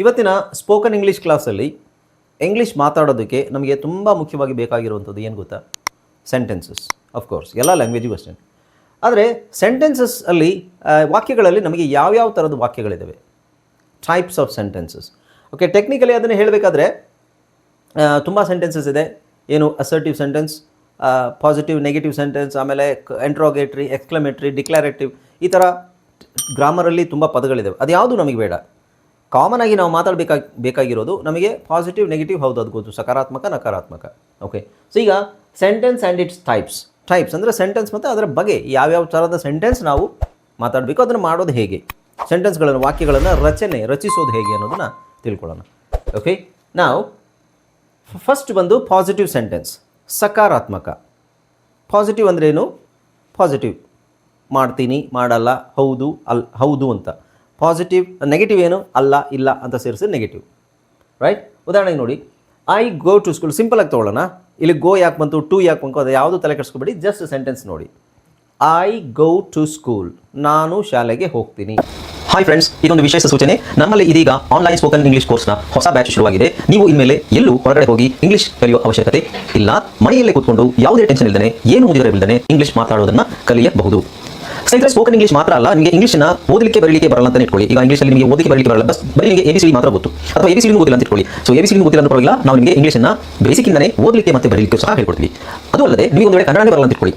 ಇವತ್ತಿನ spoken English ಕ್ಲಾಸಲ್ಲಿ English ಮಾತಾಡೋದಕ್ಕೆ ನಮಗೆ ತುಂಬ ಮುಖ್ಯವಾಗಿ ಬೇಕಾಗಿರುವಂಥದ್ದು ಏನು ಗೊತ್ತಾ? ಸೆಂಟೆನ್ಸಸ್ ಅಫ್ಕೋರ್ಸ್ ಎಲ್ಲ ಲ್ಯಾಂಗ್ವೇಜಿಗೂ ಅಷ್ಟೇ. ಆದರೆ ಸೆಂಟೆನ್ಸಸ್ ಅಲ್ಲಿ ವಾಕ್ಯಗಳಲ್ಲಿ ನಮಗೆ ಯಾವ್ಯಾವ ಥರದ ವಾಕ್ಯಗಳಿದ್ದಾವೆ types of sentences okay technically ಅದನ್ನು ಹೇಳಬೇಕಾದ್ರೆ ತುಂಬ ಸೆಂಟೆನ್ಸಸ್ ಇದೆ. ಏನು? Assertive sentence positive negative sentence ಆಮೇಲೆ ಎಂಟ್ರೋಗೇಟ್ರಿ ಎಕ್ಸ್ಕ್ಲಮೇಟ್ರಿ ಡಿಕ್ಲಾರೇಟಿವ್ ಈ ಥರ ಗ್ರಾಮರಲ್ಲಿ ತುಂಬ ಪದಗಳಿದ್ದಾವೆ ಅದು ಯಾವುದು ನಮಗೆ ಬೇಡ. ಕಾಮನ್ ಆಗಿ ನಾವು ಮಾತಾಡಬೇಕಾಗಿ, ಬೇಕಾಗಿರೋದು ನಮಗೆ ಪಾಸಿಟಿವ್ ನೆಗೆಟಿವ್ ಹೌದು, ಅದು ಗೊತ್ತು. ಸಕಾರಾತ್ಮಕ, ನಕಾರಾತ್ಮಕ. ಓಕೆ ಸೊ ಈಗ sentence and its types types ಅಂದರೆ ಸೆಂಟೆನ್ಸ್ ಮತ್ತು ಅದರ ಬಗ್ಗೆ ಯಾವ್ಯಾವ ಥರದ ಸೆಂಟೆನ್ಸ್ ನಾವು ಮಾತಾಡಬೇಕು, ಅದನ್ನು ಮಾಡೋದು ಹೇಗೆ? ಸೆಂಟೆನ್ಸ್ಗಳನ್ನು ವಾಕ್ಯಗಳನ್ನು ರಚನೆ, ರಚಿಸೋದು ಹೇಗೆ ಅನ್ನೋದನ್ನು ತಿಳ್ಕೊಳ್ಳೋಣ. ಓಕೆ ನಾವು ಫಸ್ಟ್ ಬಂದು ಪಾಸಿಟಿವ್ ಸೆಂಟೆನ್ಸ್ ಸಕಾರಾತ್ಮಕ. ಪಾಸಿಟಿವ್ ಅಂದ್ರೇನು ಪಾಸಿಟಿವ್ ಮಾಡ್ತೀನಿ, ಮಾಡಲ್ಲ, ಹೌದು, ಅಲ್, ಹೌದು ಅಂತ. ಪಾಸಿಟಿವ್ ನೆಗೆಟಿವ್ ಏನು? ಅಲ್ಲ, ಇಲ್ಲ ಅಂತ ಸೇರಿಸಿ ನೆಗೆಟಿವ್ ರೈಟ್ ಉದಾಹರಣೆಗೆ ನೋಡಿ. I go to school simple ಆಗಿ ತೊಗೊಳ್ಳೋಣ. ಇಲ್ಲಿ ಗೋ ಯಾಕೆ ಬಂತು? ಟು ಯಾಕೆ ಬಂತು? ಅದು ಯಾವುದು ತಲೆ ಕೆಡಿಸ್ಕೊಬೇಡಿ. ಜಸ್ಟ್ ಸೆಂಟೆನ್ಸ್ ನೋಡಿ. ಐ ಗೋ ಟು ಸ್ಕೂಲ್ ನಾನು ಶಾಲೆಗೆ ಹೋಗ್ತೀನಿ. ಹಾಯ್ ಫ್ರೆಂಡ್ಸ್ ಇದೊಂದು ವಿಶೇಷ ಸೂಚನೆ. ನಮ್ಮಲ್ಲಿ ಇದೀಗ ಆನ್ಲೈನ್ ಸ್ಪೋಕನ್ ಇಂಗ್ಲಿಷ್ ಕೋರ್ಸ್ನ ಹೊಸ ಬ್ಯಾಚ್ ಶುರುವಾಗಿದೆ. ನೀವು ಇನ್ಮೇಲೆ ಎಲ್ಲೂ ಹೊರಗಡೆ ಹೋಗಿ ಇಂಗ್ಲಿಷ್ ಕಲಿಯುವ ಅವಶ್ಯಕತೆ ಇಲ್ಲ. ಮನೆಯಲ್ಲೇ ಕೂತ್ಕೊಂಡು ಯಾವುದೇ ಟೆನ್ಷನ್ ಇಲ್ಲದೆ ಏನು ಮುಗಿದಿರಬಿಲ್ಲದೆ ಇಂಗ್ಲಿಷ್ ಮಾತಾಡೋದನ್ನು ಕಲಿಯಬಹುದು. ಸ್ನೇಹಿತರೆ ಸ್ಪೋಕನ್ ಇಂಗ್ಲಿಷ್ ಮಾತ್ರ ಅಲ್ಲ, ನಿಮಗೆ ಇಂಗ್ಲಿಷ್ನ ಓದಲಿಕ್ಕೆ, ಬರಲಿಕ್ಕೆ ಬರಲ್ಲ ಅಂತ ಇಟ್ಕೊಳ್ಳಿ. ಈಗ ಇಂಗ್ಲಿಷಲ್ಲಿ ನಿಮಗೆ ಓದಲಿಕ್ಕೆ, ಬರಲಿಕ್ಕೆ ಬರಲ್ಲ. ಬಸ್ ಬರೀ ನಿಮಗೆ ಎ ಮಾತ್ರ ಗೊತ್ತು. ಅಥವಾ ಎ ಬಿ ಸಿ ಗೊತ್ತಿಲ್ಲ ಅಂತ ಇಟ್ಕೊಳ್ಳಿ. ಸೊ ಎ ಬಿ ಸಿ ಗೊತ್ತಿಲ್ಲ ಅಂತ ಪರವಾಗಿಲ್ಲ. ನಾವು ನಿಮಗೆ ಇಂಗ್ಲಿಷ್ನ ಬೇಸಿಕ್ಕಿಂದನೇ ಓದಲಿಕ್ಕೆ ಮತ್ತೆ ಬರಲಿಕ್ಕೆ ಸಹ ಹೇಳ್ಕೊಡ್ತೀವಿ. ಅದು ಅಲ್ಲದೆ ನೀವು ಒಂದು ವೇಳೆ ಕನ್ನಡನೇ ಬರಲ್ಲ ಅಂತ ಇಟ್ಕೊಳ್ಳಿ.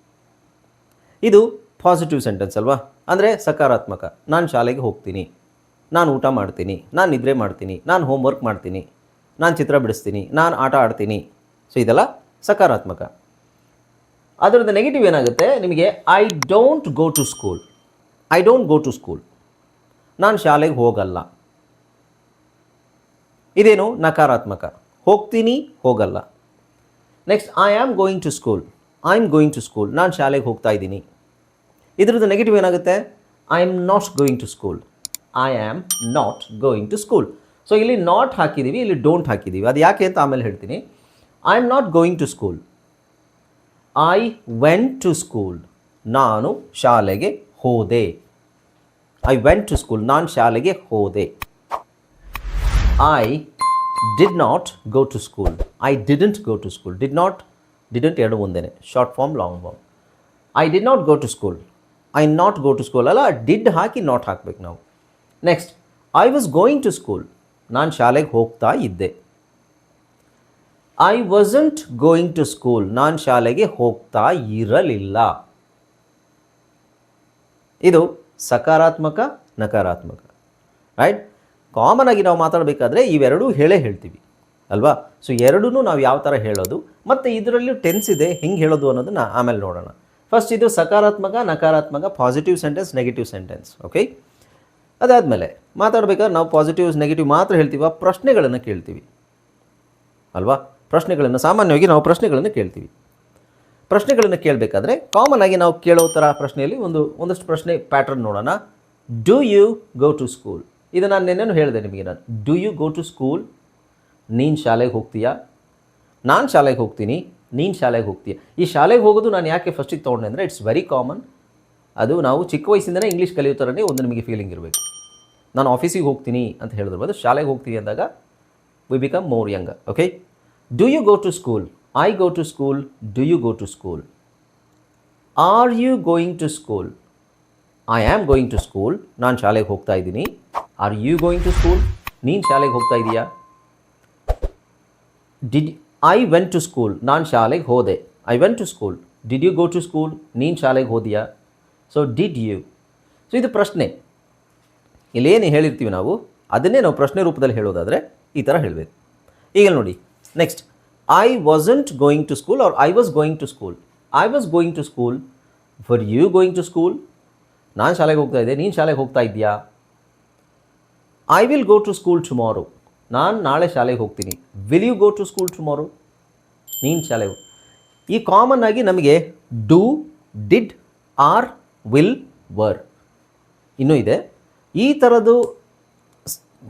ಇದು ಪಾಸಿಟಿವ್ ಸೆಂಟೆನ್ಸ್ ಅಲ್ವಾ? ಅಂದರೆ ಸಕಾರಾತ್ಮಕ. ನಾನು ಶಾಲೆಗೆ ಹೋಗ್ತೀನಿ. ನಾನು ಊಟ ಮಾಡ್ತೀನಿ. ನಾನು ನಿದ್ರೆ ಮಾಡ್ತೀನಿ. ನಾನು ಹೋಮ್ವರ್ಕ್ ಮಾಡ್ತೀನಿ. ನಾನು ಚಿತ್ರ ಬಿಡಿಸ್ತೀನಿ. ನಾನು ಆಟ ಆಡ್ತೀನಿ. ಸೊ ಇದೆಲ್ಲ ಸಕಾರಾತ್ಮಕ. ಅದರದ್ದು ನೆಗೆಟಿವ್ ಏನಾಗುತ್ತೆ? ನಿಮಗೆ I don't go to school I don't go to school ನಾನು ಶಾಲೆಗೆ ಹೋಗಲ್ಲ. ಇದೇನು? ನಕಾರಾತ್ಮಕ. ಹೋಗ್ತೀನಿ, ಹೋಗಲ್ಲ. Next I am going to school I am going to school ನಾನು ಶಾಲೆಗೆ ಹೋಗ್ತಾ ಇದ್ದೀನಿ. ಇದ್ರದ್ದು ನೆಗೆಟಿವ್ ಏನಾಗುತ್ತೆ? I am not going to school I am not going to school so ಇಲ್ಲಿ ನಾಟ್ ಹಾಕಿದ್ದೀವಿ ಇಲ್ಲಿ ಡೋಂಟ್ ಹಾಕಿದ್ದೀವಿ ಅದು ಯಾಕೆ ಅಂತ ಆಮೇಲೆ ಹೇಳ್ತೀನಿ. I am not going to school I went to school ನಾನು ಶಾಲೆಗೆ ಹೋದೆ. ಐ ವೆಂಟ್ ಟು ಸ್ಕೂಲ್ ನಾನು ಶಾಲೆಗೆ ಹೋದೆ. I did not go to school I didn't go to school did not didn't ಎರಡು ಒಂದೇ short form long form I did not go to school I not go to school ಅಲ್ಲ did ಹಾಕಿ not ಹಾಕಬೇಕು ನಾವು next I was going to school ನಾನು ಶಾಲೆಗೆ ಹೋಗ್ತಾ ಇದ್ದೆ I wasn't going to school ನಾನು ಶಾಲೆಗೆ ಹೋಗ್ತಾ ಇರಲಿಲ್ಲ ಇದು ಸಕಾರಾತ್ಮಕ ನಕಾರಾತ್ಮಕ ರೈಟ್ ಕಾಮನ್ ಆಗಿ ನಾವು ಮಾತಾಡಬೇಕಾದ್ರೆ ಇವೆರಡೂ ಹೇಳೇ ಹೇಳ್ತೀವಿ ಅಲ್ವಾ? ಸೊ ಎರಡೂ ನಾವು ಯಾವ ಥರ ಹೇಳೋದು? ಮತ್ತು ಇದರಲ್ಲೂ ಟೆನ್ಸ್ ಇದೆ, ಹೆಂಗೆ ಹೇಳೋದು ಅನ್ನೋದನ್ನ ಆಮೇಲೆ ನೋಡೋಣ. ಫಸ್ಟ್ ಇದು ಸಕಾರಾತ್ಮಕ, ನಕಾರಾತ್ಮಕ positive sentence negative sentence okay ಅದಾದಮೇಲೆ ಮಾತಾಡಬೇಕಾದ್ರೆ ನಾವು ಪಾಸಿಟಿವ್ಸ್ ನೆಗೆಟಿವ್ ಮಾತ್ರ ಹೇಳ್ತೀವ, ಪ್ರಶ್ನೆಗಳನ್ನು ಕೇಳ್ತೀವಿ. ಅಲ್ವಾ? ಪ್ರಶ್ನೆಗಳನ್ನು ಸಾಮಾನ್ಯವಾಗಿ ನಾವು ಪ್ರಶ್ನೆಗಳನ್ನು ಕೇಳ್ತೀವಿ. ಪ್ರಶ್ನೆಗಳನ್ನು ಕೇಳಬೇಕಾದ್ರೆ ಕಾಮನ್ ಆಗಿ ನಾವು ಕೇಳೋ ಥರ ಪ್ರಶ್ನೆಯಲ್ಲಿ ಒಂದು, ಒಂದಷ್ಟು ಪ್ರಶ್ನೆ ಪ್ಯಾಟರ್ನ್ ನೋಡೋಣ. Do you go to school ಇದು ನಾನು ನೆನ್ನೆನೂ ಹೇಳಿದೆ ನಿಮಗೆ ನಾನು. Do you go to school ನೀನು ಶಾಲೆಗೆ ಹೋಗ್ತೀಯಾ? ನಾನು ಶಾಲೆಗೆ ಹೋಗ್ತೀನಿ, ನೀನು ಶಾಲೆಗೆ ಹೋಗ್ತೀಯ? ಈ ಶಾಲೆಗೆ ಹೋಗೋದು ನಾನು ಯಾಕೆ ಫಸ್ಟಿಗೆ ತೊಗೊಂಡೆ ಅಂದರೆ ಇಟ್ಸ್ ವೆರಿ ಕಾಮನ್ ಅದು ನಾವು ಚಿಕ್ಕ ವಯಸ್ಸಿಂದನೇ ಇಂಗ್ಲೀಷ್ ಕಲಿಯೋ ಥರನೇ ಒಂದು ನಿಮಗೆ ಫೀಲಿಂಗ್ ಇರಬೇಕು. ನಾನು ಆಫೀಸಿಗೆ ಹೋಗ್ತೀನಿ ಅಂತ ಹೇಳಿದ್ರು ಬಂದು ಶಾಲೆಗೆ ಹೋಗ್ತೀನಿ ಅಂದಾಗ we become more young okay do you go to school I go to school do you go to school are you going to school I am going to school ನಾನು ಶಾಲೆಗೆ ಹೋಗ್ತಾ ಇದ್ದೀನಿ. Are you going to school ನೀನು ಶಾಲೆಗೆ ಹೋಗ್ತಾ ಇದೀಯಾ? Did I went to school ನಾನು ಶಾಲೆಗೆ ಹೋದೆ. I went to school did you go to school ನೀನು ಶಾಲೆಗೆ ಹೋದಿಯಾ? ಸೊ ಡಿಡ್ ಯು ಸೊ ಇದು ಪ್ರಶ್ನೆ. ಇಲ್ಲೇನು ಹೇಳಿರ್ತೀವಿ ನಾವು? ಅದನ್ನೇ ನಾವು ಪ್ರಶ್ನೆ ರೂಪದಲ್ಲಿ ಹೇಳೋದಾದರೆ ಈ ಥರ ಹೇಳಬೇಕು. ಈಗ ನೋಡಿ next I wasn't going to school or I was going to school I was going to school for you going to school ನಾನು ಶಾಲೆಗೆ ಹೋಗ್ತಾ ಇದ್ದೆ. ನೀನು ಶಾಲೆಗೆ ಹೋಗ್ತಾ ಇದೆಯಾ I will go to school tomorrow ನಾನು ನಾಳೆ ಶಾಲೆಗೆ ಹೋಗ್ತೀನಿ. Will you go to school tomorrow ನೀನು ಶಾಲೆಗೆ ಈ ಕಾಮನ್ ಆಗಿ ನಮಗೆ do did are will were ಇನ್ನೂ ಇದೆ. ಈ ಥರದ್ದು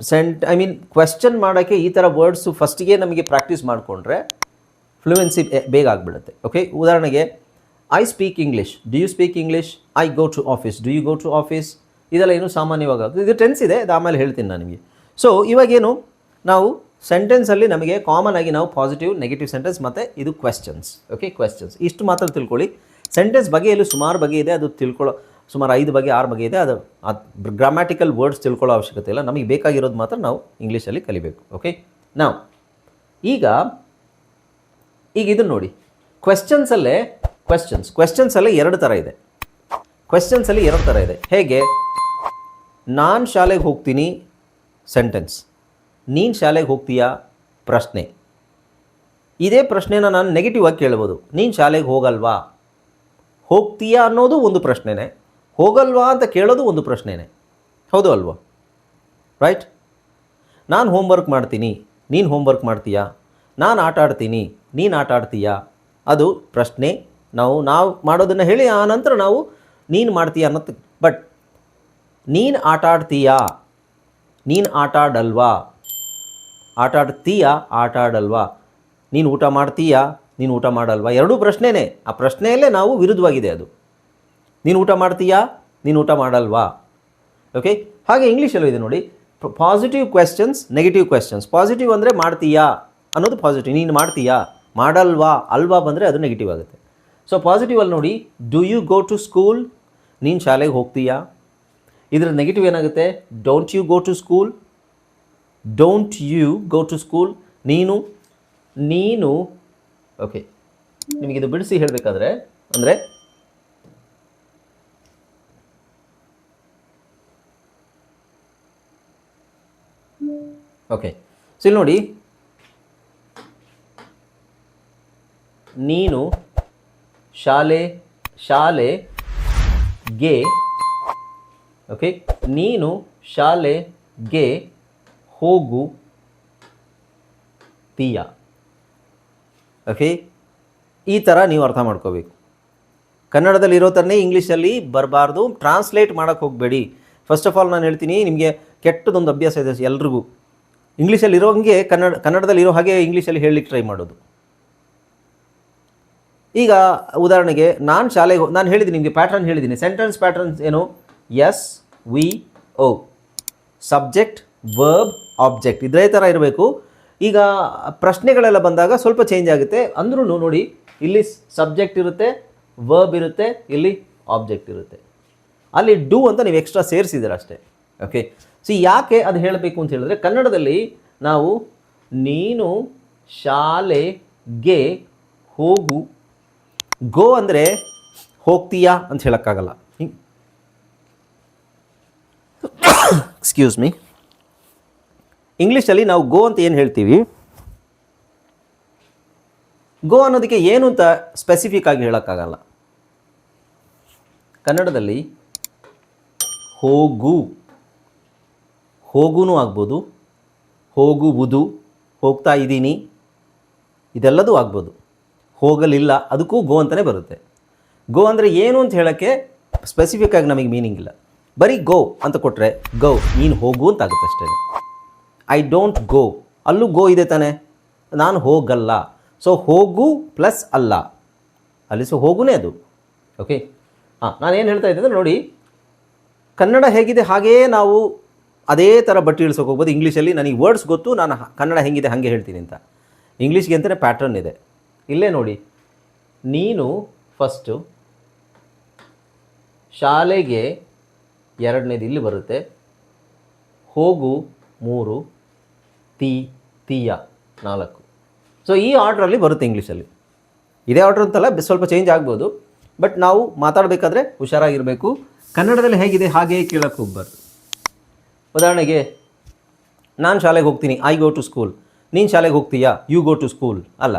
ಸೆಂಟ್ ಐ ಮೀನ್ ಕ್ವೆಶ್ಚನ್ ಮಾಡೋಕ್ಕೆ ಈ ಥರ ವರ್ಡ್ಸು ಫಸ್ಟಿಗೆ ನಮಗೆ ಪ್ರಾಕ್ಟೀಸ್ ಮಾಡಿಕೊಂಡ್ರೆ ಫ್ಲೂಯೆನ್ಸಿ ಬೇಗ ಆಗಿಬಿಡುತ್ತೆ. ಓಕೆ ಉದಾಹರಣೆಗೆ I speak English do you speak English I go to office do you go to office ಇದೆಲ್ಲ ಏನು ಸಾಮಾನ್ಯವಾಗ. ಇದು ಟೆನ್ಸ್ ಇದೆ ಅದು ಆಮೇಲೆ ಹೇಳ್ತೀನಿ ನಾನು ನಿಮಗೆ. ಸೊ ಇವಾಗೇನು? ನಾವು ಸೆಂಟೆನ್ಸಲ್ಲಿ ನಮಗೆ ಕಾಮನ್ ಆಗಿ ನಾವು ಪಾಸಿಟಿವ್ ನೆಗೆಟಿವ್ ಸೆಂಟೆನ್ಸ್ ಮತ್ತು ಇದು ಕ್ವೆಶ್ಚನ್ಸ್ ಓಕೆ ಕ್ವೆಶ್ಚನ್ಸ್ ಇಷ್ಟು ಮಾತ್ರ ತಿಳ್ಕೊಳ್ಳಿ. ಸೆಂಟೆನ್ಸ್ ಬಗೆಯಲ್ಲಿ ಸುಮಾರು ಬಗೆ ಇದೆ, ಅದು ತಿಳ್ಕೊಳ್ಳೋ ಸುಮಾರು ಐದು ಬಗೆ, ಆರು ಬಗೆ ಇದೆ. ಅದು ಗ್ರಾಮ್ಯಾಟಿಕಲ್ ವರ್ಡ್ಸ್ ತಿಳ್ಕೊಳ್ಳೋ ಅವಶ್ಯಕತೆ ಇಲ್ಲ. ನಮಗೆ ಬೇಕಾಗಿರೋದು ಮಾತ್ರ ನಾವು ಇಂಗ್ಲೀಷಲ್ಲಿ ಕಲಿಬೇಕು. ಓಕೆ ನಾವು ಈಗ ಈಗ ಇದನ್ನು ನೋಡಿ. ಕ್ವೆಶ್ಚನ್ಸಲ್ಲೇ ಕ್ವೆಶ್ಚನ್ಸ್ ಕ್ವೆಶ್ಚನ್ಸಲ್ಲೇ ಎರಡು ಥರ ಇದೆ. ಕ್ವೆಶ್ಚನ್ಸಲ್ಲಿ ಎರಡು ಥರ ಇದೆ. ಹೇಗೆ? ನಾನು ಶಾಲೆಗೆ ಹೋಗ್ತೀನಿ ಸೆಂಟೆನ್ಸ್ ನೀನು ಶಾಲೆಗೆ ಹೋಗ್ತೀಯಾ? ಪ್ರಶ್ನೆ. ಇದೇ ಪ್ರಶ್ನೆನ ನಾನು ನೆಗೆಟಿವ್ ಆಗಿ ಕೇಳ್ಬೋದು. ನೀನು ಶಾಲೆಗೆ ಹೋಗಲ್ವಾ? ಹೋಗ್ತೀಯಾ ಅನ್ನೋದು ಒಂದು ಪ್ರಶ್ನೆನೇ. ಹೋಗಲ್ವಾ ಅಂತ ಕೇಳೋದು ಒಂದು ಪ್ರಶ್ನೆನೇ. ಹೌದು ಅಲ್ವಾ? ರೈಟ್ ನಾನು ಹೋಮ್ವರ್ಕ್ ಮಾಡ್ತೀನಿ. ನೀನು ಹೋಮ್ವರ್ಕ್ ಮಾಡ್ತೀಯಾ? ನಾನು ಆಟ ಆಡ್ತೀನಿ. ನೀನು ಆಟ ಆಡ್ತೀಯಾ? ಅದು ಪ್ರಶ್ನೆ. ನಾವು ನಾವು ಮಾಡೋದನ್ನು ಹೇಳಿ, ಆ ನಂತರ ನಾವು ನೀನು ಮಾಡ್ತೀಯಾ ಅನ್ನೋದು. ಬಟ್ ನೀನು ಆಟ ಆಡ್ತೀಯಾ? ನೀನು ಆಟ ಆಡಲ್ವಾ? ಆಟ ಆಡ್ತೀಯಾ ಆಟ ಆಡಲ್ವಾ ನೀನು ಊಟ ಮಾಡ್ತೀಯಾ? ನೀನು ಊಟ ಮಾಡಲ್ವಾ? ಎರಡೂ ಪ್ರಶ್ನೆನೇ. ಆ ಪ್ರಶ್ನೆಯಲ್ಲೇ ನಾವು ವಿರುದ್ಧವಾಗಿದೆ ಅದು. ನೀನು ಊಟ ಮಾಡ್ತೀಯಾ? ನೀನು ಊಟ ಮಾಡಲ್ವಾ? ಓಕೆ ಹಾಗೆ ಇಂಗ್ಲೀಷಲ್ಲೂ ಇದೆ ನೋಡಿ. Positive questions negative questions positive ಅಂದರೆ ಮಾಡ್ತೀಯಾ? ಅನ್ನೋದು ಪಾಸಿಟಿವ್ ನೀನು ಮಾಡ್ತೀಯಾ? ಮಾಡಲ್ವಾ? ಅಲ್ವಾ ಬಂದರೆ ಅದು ನೆಗೆಟಿವ್ ಆಗುತ್ತೆ. ಸೊ ಪಾಸಿಟಿವ್ ಅಲ್ಲಿ ನೋಡಿ do you go to school ನೀನು ಶಾಲೆಗೆ ಹೋಗ್ತೀಯಾ? ಇದರ ನೆಗೆಟಿವ್ ಏನಾಗುತ್ತೆ? Don't you go to school don't you go to school ನೀನು ನೀನು ಓಕೆ ನಿಮಗಿದು ಬಿಡಿಸಿ ಹೇಳಬೇಕಾದ್ರೆ, ಅಂದರೆ ಓಕೆ ಸೊ ಇಲ್ಲಿ ನೋಡಿ. ನೀನು ಶಾಲೆ, ಶಾಲೆಗೆ ಓಕೆ ನೀನು ಶಾಲೆಗೆ ಹೋಗು ತೀಯ. ಓಕೆ ಈ ಥರ ನೀವು ಅರ್ಥ ಮಾಡ್ಕೋಬೇಕು. ಕನ್ನಡದಲ್ಲಿ ಇರೋ ಥರನೇ ಇಂಗ್ಲೀಷಲ್ಲಿ ಬರಬಾರ್ದು. ಟ್ರಾನ್ಸ್ಲೇಟ್ ಮಾಡೋಕ್ಕೆ ಹೋಗಬೇಡಿ. ಫಸ್ಟ್ ಆಫ್ ಆಲ್ ನಾನು ಹೇಳ್ತೀನಿ, ನಿಮಗೆ ಕೆಟ್ಟದೊಂದು ಅಭ್ಯಾಸ ಇದೆ ಎಲ್ರಿಗೂ. ಇಂಗ್ಲೀಷಲ್ಲಿ ಇರೋ ಹಂಗೆ ಕನ್ನಡ ಕನ್ನಡದಲ್ಲಿ ಇರೋ ಹಾಗೆ ಇಂಗ್ಲೀಷಲ್ಲಿ ಹೇಳಲಿಕ್ಕೆ ಟ್ರೈ ಮಾಡೋದು. ಈಗ ಉದಾಹರಣೆಗೆ, ನಾನು ಶಾಲೆಗೆ ನಾನು ಹೇಳಿದ್ದೀನಿ, ನಿಮಗೆ ಪ್ಯಾಟ್ರನ್ ಹೇಳಿದ್ದೀನಿ. ಸೆಂಟೆನ್ಸ್ ಪ್ಯಾಟ್ರನ್ಸ್ ಏನು? S V O subject verb object ಇದೇ ಥರ ಇರಬೇಕು. ಈಗ ಪ್ರಶ್ನೆಗಳೆಲ್ಲ ಬಂದಾಗ ಸ್ವಲ್ಪ ಚೇಂಜ್ ಆಗುತ್ತೆ. ಅಂದ್ರೂ ನೋಡಿ, ಇಲ್ಲಿ ಸಬ್ಜೆಕ್ಟ್ ಇರುತ್ತೆ ವರ್ಬ್ ಇರುತ್ತೆ, ಇಲ್ಲಿ ಆಬ್ಜೆಕ್ಟ್ ಇರುತ್ತೆ. ಅಲ್ಲಿ ಡೂ ಅಂತ ನೀವು ಎಕ್ಸ್ಟ್ರಾ ಸೇರಿಸಿದ್ದೀರ ಅಷ್ಟೇ. ಓಕೆ ಸೊ ಯಾಕೆ ಅದು ಹೇಳಬೇಕು ಅಂತ ಹೇಳಿದ್ರೆ, ಕನ್ನಡದಲ್ಲಿ ನಾವು ನೀನು ಶಾಲೆಗೆ ಹೋಗು. ಗೋ ಅಂದರೆ ಹೋಗ್ತೀಯಾ ಅಂತ ಹೇಳೋಕ್ಕಾಗಲ್ಲ. ಎಕ್ಸ್ಕ್ಯೂಸ್ ಮೀ ಇಂಗ್ಲೀಷಲ್ಲಿ ನಾವು ಗೋ ಅಂತ ಏನು ಹೇಳ್ತೀವಿ? ಗೋ ಅನ್ನೋದಕ್ಕೆ ಏನು ಅಂತ ಸ್ಪೆಸಿಫಿಕ್ ಆಗಿ ಹೇಳೋಕ್ಕಾಗಲ್ಲ. ಕನ್ನಡದಲ್ಲಿ ಹೋಗು. ಹೋಗೂ ಆಗ್ಬೋದು, ಹೋಗುವುದು, ಹೋಗ್ತಾ ಇದ್ದೀನಿ, ಇದೆಲ್ಲದೂ ಆಗ್ಬೋದು. ಹೋಗಲಿಲ್ಲ, ಅದಕ್ಕೂ ಗೋ ಅಂತಲೇ ಬರುತ್ತೆ. ಗೋ ಅಂದರೆ ಏನು ಅಂತ ಹೇಳೋಕ್ಕೆ ಸ್ಪೆಸಿಫಿಕ್ ಆಗಿ ನಮಗೆ ಮೀನಿಂಗ್ ಇಲ್ಲ. ಬರೀ ಗೋ ಅಂತ ಕೊಟ್ಟರೆ ಗೋ, ನೀನು ಹೋಗು ಅಂತ ಆಗುತ್ತೆ ಅಷ್ಟೇ ಐ ಡೋಂಟ್ ಗೋ ಅಲ್ಲೂ ಗೋ ಇದೆ ತಾನೆ. ನಾನು ಹೋಗಲ್ಲ. ಸೊ ಹೋಗು ಪ್ಲಸ್ ಅಲ್ಲ. ಅಲ್ಲಿ ಸೊ ಹೋಗುನೇ ಅದು. ಓಕೆ ಹಾಂ ನಾನೇನು ಹೇಳ್ತಾ ಇದ್ದೆ ಅಂದರೆ ನೋಡಿ, ಕನ್ನಡ ಹೇಗಿದೆ ಹಾಗೇ ನಾವು ಅದೇ ಥರ ಬಟ್ಟೆ ಇಳಿಸೋಕೆ ಹೋಗ್ಬೋದು. ಇಂಗ್ಲೀಷಲ್ಲಿ ನನಗೆ ವರ್ಡ್ಸ್ ಗೊತ್ತು, ನಾನು ಕನ್ನಡ ಹೆಂಗಿದೆ ಹಾಗೆ ಹೇಳ್ತೀನಿ ಅಂತ. ಇಂಗ್ಲೀಷ್ಗೆ ಅಂತಲೇ ಪ್ಯಾಟರ್ನ್ ಇದೆ. ಇಲ್ಲೇ ನೋಡಿ, ನೀನು ಫಸ್ಟು ಶಾಲೆಗೆ ಎರಡನೇದು ಇಲ್ಲಿ ಬರುತ್ತೆ. ಹೋಗು ಮೂರು ತೀ, ತೀಯ, ನಾಲ್ಕು. ಸೊ ಈ ಆರ್ಡ್ರಲ್ಲಿ ಬರುತ್ತೆ ಇಂಗ್ಲೀಷಲ್ಲಿ ಇದೇ ಆರ್ಡ್ರ್ ಅಂತಲ್ಲ ಸ್ವಲ್ಪ ಚೇಂಜ್ ಆಗ್ಬೋದು. ಬಟ್ ನಾವು ಮಾತಾಡಬೇಕಾದ್ರೆ ಹುಷಾರಾಗಿರಬೇಕು. ಕನ್ನಡದಲ್ಲಿ ಹೇಗಿದೆ, ಹಾಗೆ ಕೇಳೋಕ್ಕೆ ಹೋಗ್ಬಾರ್ದು ಉದಾಹರಣೆಗೆ, ನಾನು ಶಾಲೆಗೆ ಹೋಗ್ತೀನಿ ಐ ಗೋ ಟು ಸ್ಕೂಲ್ ನೀನು ಶಾಲೆಗೆ ಹೋಗ್ತೀಯಾ? ಯು ಗೋ ಟು ಸ್ಕೂಲ್ ಅಲ್ಲ.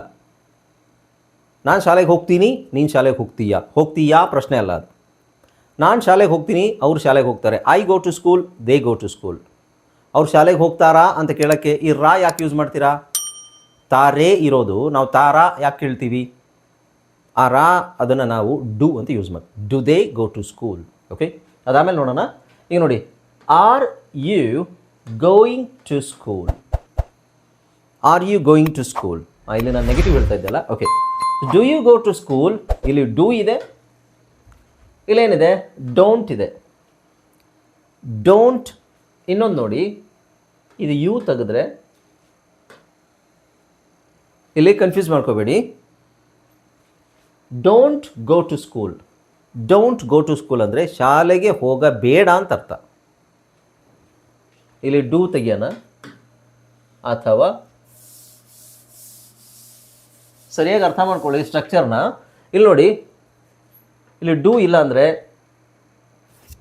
ನಾನು ಶಾಲೆಗೆ ಹೋಗ್ತೀನಿ, ನೀನು ಶಾಲೆಗೆ ಹೋಗ್ತೀಯಾ? ಹೋಗ್ತೀಯಾ? ಪ್ರಶ್ನೆ ಅಲ್ಲ ಅದು. ನಾನು ಶಾಲೆಗೆ ಹೋಗ್ತೀನಿ, ಅವ್ರು ಶಾಲೆಗೆ ಹೋಗ್ತಾರೆ. I go to school they go to school ಅವ್ರು ಶಾಲೆಗೆ ಹೋಗ್ತಾರಾ ಅಂತ ಕೇಳೋಕ್ಕೆ ಈ ರಾ ಯಾಕೆ ಯೂಸ್ ಮಾಡ್ತೀರಾ? ತಾರೇ ಇರೋದು, ನಾವು ತಾರಾ ಯಾಕೆ ಕೇಳ್ತೀವಿ? ಆ ರಾ ಅದನ್ನು ನಾವು ಡು ಅಂತ ಯೂಸ್ ಮಾಡಿ, do they go to school okay ಅದಾದಮೇಲೆ ನೋಡೋಣ, ಈಗ ನೋಡಿ, are you going to school? Are you going to school? ಇಲ್ಲಿ ನಾನು ನೆಗೆಟಿವ್ ಹೇಳ್ತಾ ಇದ್ದಲ್ಲ okay do you go to school, ಇಲ್ಲಿ ಡೂ ಇದೆ, ಇಲ್ಲೇನಿದೆ? ಡೋಂಟ್ ಇದೆ. ಡೋಂಟ್ ಇನ್ನೊಂದು ನೋಡಿ. ಇದು ಯು ತೆಗೆದ್ರೆ ಇಲ್ಲಿ ಕನ್ಫ್ಯೂಸ್ ಮಾಡ್ಕೋಬೇಡಿ. Don't go to school don't go to school ಅಂದರೆ ಶಾಲೆಗೆ ಹೋಗಬೇಡ ಅಂತ ಅರ್ಥ ಇಲ್ಲಿ ಡೂ ತೆಗಿಯೋಣ. ಅಥವಾ ಸರಿಯಾಗಿ ಅರ್ಥ ಮಾಡ್ಕೊಳ್ಳಿ ಸ್ಟ್ರಕ್ಚರ್ನ ಇಲ್ಲಿ ನೋಡಿ. ಇಲ್ಲಿ ಡೂ ಇಲ್ಲ ಅಂದರೆ,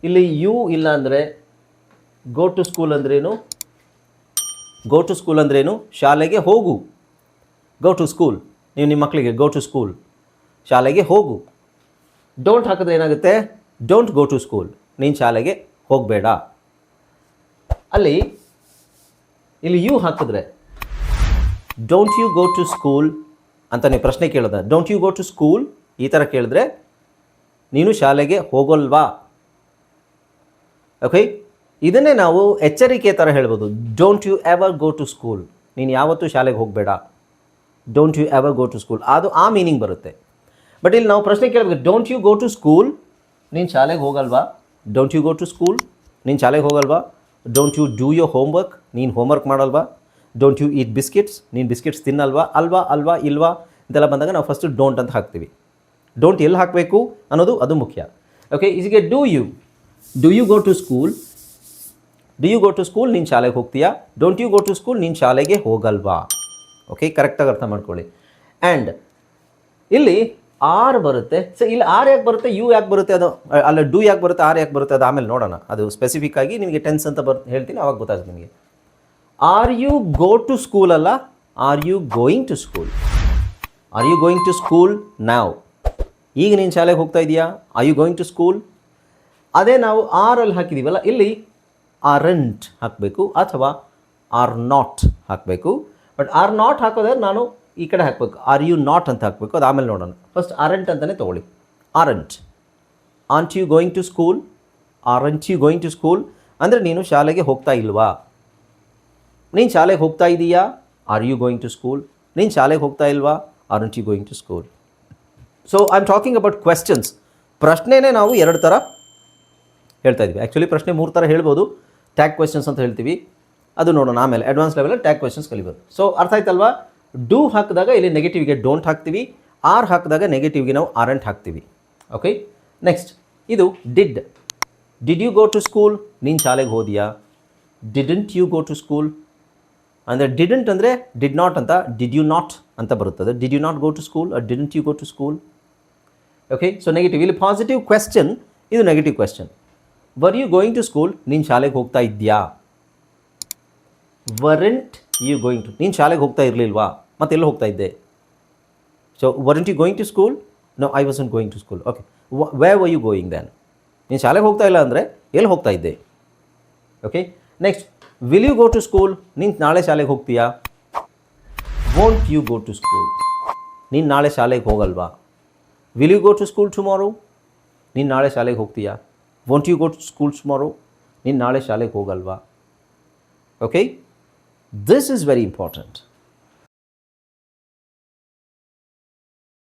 ಇಲ್ಲಿ ಯು ಇಲ್ಲ ಅಂದರೆ ಗೋ ಟು ಸ್ಕೂಲ್ ಅಂದ್ರೇನು? ಗೋ ಟು ಸ್ಕೂಲ್ ಅಂದ್ರೇನು? ಶಾಲೆಗೆ ಹೋಗು. ಗೋ ಟು ಸ್ಕೂಲ್ ನೀವು ನಿಮ್ಮ ಮಕ್ಕಳಿಗೆ ಗೋ ಟು ಸ್ಕೂಲ್ ಶಾಲೆಗೆ ಹೋಗು. ಡೋಂಟ್ ಹಾಕಿದ್ರೆ ಏನಾಗುತ್ತೆ? ಡೋಂಟ್ ಗೋ ಟು ಸ್ಕೂಲ್ ನೀನು ಶಾಲೆಗೆ ಹೋಗಬೇಡ. ಅಲ್ಲಿ, ಇಲ್ಲಿ ಯು ಹಾಕಿದ್ರೆ don't you go to school ಅಂತ ನೀವು ಪ್ರಶ್ನೆ ಕೇಳೋದ. Don't you go to school ಈ ಥರ ಕೇಳಿದ್ರೆ, ನೀನು ಶಾಲೆಗೆ ಹೋಗೋಲ್ವಾ? ಓಕೆ ಇದನ್ನೇ ನಾವು ಎಚ್ಚರಿಕೆ ಥರ ಹೇಳ್ಬೋದು. Don't you ever go to school ನೀನು ಯಾವತ್ತೂ ಶಾಲೆಗೆ ಹೋಗಬೇಡ. Don't you ever go to school ಅದು ಆ ಮೀನಿಂಗ್ ಬರುತ್ತೆ. ಬಟ್ ಇಲ್ಲಿ ನಾವು ಪ್ರಶ್ನೆ ಕೇಳಬೇಕು. Don't you go to school ನೀನು ಶಾಲೆಗೆ ಹೋಗಲ್ವಾ? Don't you go to school ನೀನು ಶಾಲೆಗೆ ಹೋಗಲ್ವಾ? Don't you do your homework ನೀನು ಹೋಮ್ವರ್ಕ್ ಮಾಡಲ್ವಾ? ಡೋಂಟ್ ಯು ಈಟ್ ಬಿಸ್ಕೆಟ್ಸ್ ನೀನು ಬಿಸ್ಕೆಟ್ಸ್ ತಿನ್ನಲ್ವಾ? ಅಲ್ವಾ ಅಲ್ವಾ, ಇಲ್ವಾ? ಇದೆಲ್ಲ ಬಂದಾಗ ನಾವು ಫಸ್ಟು ಡೋಂಟ್ ಅಂತ ಹಾಕ್ತೀವಿ. ಡೋಂಟ್ ಎಲ್ಲಿ ಹಾಕಬೇಕು ಅನ್ನೋದು ಅದು ಮುಖ್ಯ. Okay ಇಸ್ಗೆ do you do you go to school do you go to school ನೀನು ಶಾಲೆಗೆ ಹೋಗ್ತೀಯಾ? Don't you go to school ನೀನು ಶಾಲೆಗೆ ಹೋಗಲ್ವಾ? ಓಕೆ ಕರೆಕ್ಟಾಗಿ ಅರ್ಥ ಮಾಡ್ಕೊಳ್ಳಿ. ಆ್ಯಂಡ್ ಇಲ್ಲಿ ಆರ್ ಬರುತ್ತೆ. ಸೊ ಇಲ್ಲಿ ಆರ್ ಯಾಕೆ ಬರುತ್ತೆ? ಯು ಯಾಕೆ ಬರುತ್ತೆ? ಅದು, ಅಲ್ಲ ಡು ಯಾಕೆ ಬರುತ್ತೆ? ಆರ್ ಯಾಕೆ ಬರುತ್ತೆ? ಅದು ಆಮೇಲೆ ನೋಡೋಣ. ಅದು ಸ್ಪೆಸಿಫಿಕ್ ಆಗಿ ನಿಮಗೆ ಟೆನ್ಸ್ ಅಂತ ಬರ್, ಹೇಳ್ತೀನಿ, ಅವಾಗ ಗೊತ್ತಾಗುತ್ತೆ ನಿಮಗೆ. Are you go to school ಅಲ್ಲ? Are you going to school are you going to school ನಾವ್ ಈಗ ನೀನು ಶಾಲೆಗೆ ಹೋಗ್ತಾ ಇದೆಯಾ? Are you going to school ಅದೇ ನಾವು ಆರಲ್ಲಿ ಹಾಕಿದ್ದೀವಲ್ಲ ಇಲ್ಲಿ ಆರಂಟ್ ಹಾಕಬೇಕು ಅಥವಾ ಆರ್ ನಾಟ್ ಹಾಕಬೇಕು. ಬಟ್ ಆರ್ ನಾಟ್ ಹಾಕೋದ್ರೆ ನಾನು ಈ ಕಡೆ ಹಾಕಬೇಕು. ಆರ್ ಯು ನಾಟ್ ಅಂತ ಹಾಕಬೇಕು. ಅದು ಆಮೇಲೆ ನೋಡೋಣ. ಫಸ್ಟ್ ಆರೆಂಟ್ ಅಂತಲೇ ತೊಗೊಳ್ಳಿ. Aren't aren't you going to school aren't you going to school ಅಂದರೆ ನೀನು ಶಾಲೆಗೆ ಹೋಗ್ತಾ ಇಲ್ವಾ? ನೀನು ಶಾಲೆಗೆ ಹೋಗ್ತಾ ಇದೀಯಾ? Are you going to school ನೀನು ಶಾಲೆಗೆ ಹೋಗ್ತಾ ಇಲ್ವಾ? Aren't you going to school so I am talking about questions ಪ್ರಶ್ನೆನೇ ನಾವು ಎರಡು ಥರ ಹೇಳ್ತಾ ಇದ್ದೀವಿ ಆ್ಯಕ್ಚುಲಿ ಪ್ರಶ್ನೆ ಮೂರು ಥರ ಹೇಳ್ಬೋದು. ಟ್ಯಾಗ್ ಕ್ವೆಶನ್ಸ್ ಅಂತ ಹೇಳ್ತೀವಿ. ಅದು ನೋಡೋಣ, ಆಮೇಲೆ ಅಡ್ವಾನ್ಸ್ ಲೆವೆಲ್ ಟ್ಯಾಗ್ ಕ್ವೆಶನ್ಸ್ ಕಲಿಬೋದು. ಸೊ ಅರ್ಥ ಆಯ್ತಲ್ವಾ? ಡೂ ಹಾಕಿದಾಗ ಇಲ್ಲಿ ನೆಗೆಟಿವ್ಗೆ ಡೋಂಟ್ ಹಾಕ್ತೀವಿ. ಆರ್ ಹಾಕಿದಾಗ ನೆಗೆಟಿವ್ಗೆ ನಾವು ಆರ್ ಅಂಟ್ ಹಾಕ್ತೀವಿ. ಓಕೆ ನೆಕ್ಸ್ಟ್ ಇದು did did you go to school ನೀನು ಶಾಲೆಗೆ ಹೋದಿಯಾ? Didn't you go to school ಅಂದರೆ ಡಿಡಂಟ್ ಅಂದರೆ ಡಿಡ್ ನಾಟ್ ಅಂತ ಡಿಡ್ ಯು ನಾಟ್ ಅಂತ ಬರುತ್ತದೆ. Did you not go to school didn't you go to school okay so negative ಇಲ್ಲಿ positive question ಇದು negative question were you going to school ನೀನು ಶಾಲೆಗೆ ಹೋಗ್ತಾ ಇದೆಯಾ ವರೆಂಟ್ ಯು ಗೋಯಿಂಗ್ ಟು ನೀನು ಶಾಲೆಗೆ ಹೋಗ್ತಾ ಇರಲಿಲ್ವಾ? ಮತ್ತೆ ಎಲ್ಲಿ ಹೋಗ್ತಾ ಇದ್ದೆ. So weren't you going to school no I wasn't going to school okay way why you going then ನೀನು ಶಾಲೆಗೆ ಹೋಗ್ತಾ ಇಲ್ಲ ಅಂದರೆ ಎಲ್ಲಿ ಹೋಗ್ತಾ ಇದ್ದೆ? Okay next will you go to school ನೀನು ನಾಳೆ ಶಾಲೆಗೆ ಹೋಗ್ತೀಯಾ? Won't you go to school ನೀನು ನಾಳೆ ಶಾಲೆಗೆ ಹೋಗಲ್ವಾ? Will you go to school tomorrow ನೀನು ನಾಳೆ ಶಾಲೆಗೆ ಹೋಗ್ತೀಯಾ? Won't you go to school tomorrow ನೀನು ನಾಳೆ ಶಾಲೆಗೆ ಹೋಗಲ್ವಾ okay this is very important